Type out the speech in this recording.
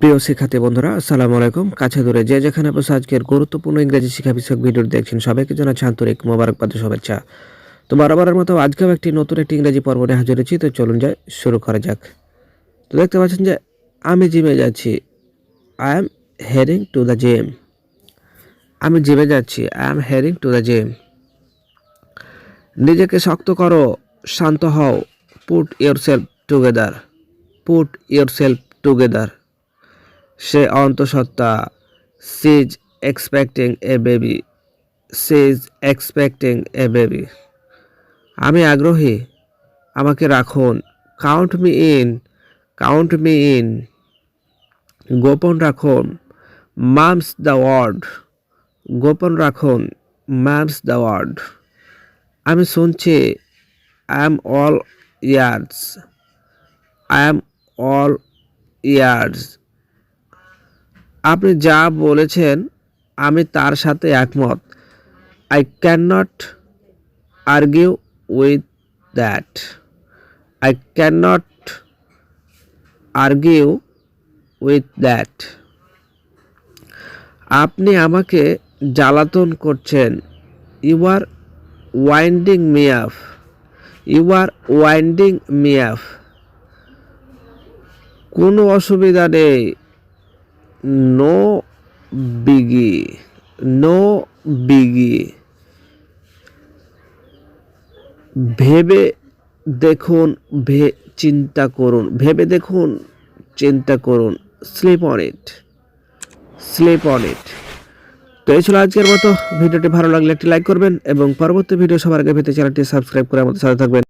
প্রিয় শিক্ষার্থী বন্ধুরা, আসসালামু আলাইকুম। কাছে দূরে যে যেখানে বসে আজকের গুরুত্বপূর্ণ ইংরেজি শিক্ষা বিষয়ক ভিডিও দেখছেন সবাইকে জানাচ্ছি আন্তরিক মোবারকবাদ শুভেচ্ছা। তো বারবারের মতো আজকেও একটি নতুন একটি ইংরেজি পর্ব নিয়ে হাজির হয়েছি তো চলুন যাই, শুরু করা যাক। তো দেখতে পাচ্ছেন যে, আমি জিমে যাচ্ছি। I am heading to the gym আমি জিমে যাচ্ছি। I am heading to the gym নিজেকে শক্ত করো, শান্ত হও। Put yourself together put yourself together সে অন্তঃসত্ত্বা she's expecting a baby she's expecting a baby আমি আগ্রহী। আমাকে রাখুন। Count me in count me in গোপন রাখুন। মামস দ্য ওয়ার্ড গোপন রাখুন। মামস দ্য ওয়ার্ড আমি শুনছি I am all ears I am all ears আপনি যা বলেছেন, আমি তার সাথে একমত। I can not argue with that I can not argue with that আপনি আমাকে জ্বালাতন করছেন। You are winding me up you are winding me up কোনো অসুবিধা নেই। নো বিগি নো বিগি ভেবে দেখুন, ভে চিন্তা করুন, ভেবে দেখুন, চিন্তা করুন। Sleep on it sleep on it তো এই ছিল আজকের মতো। ভিডিওটি ভালো লাগলে একটি লাইক করবেন এবং পরবর্তী ভিডিও সবার আগে পেতে চ্যানেলটি সাবস্ক্রাইব করে আমাদের সাথে থাকবেন।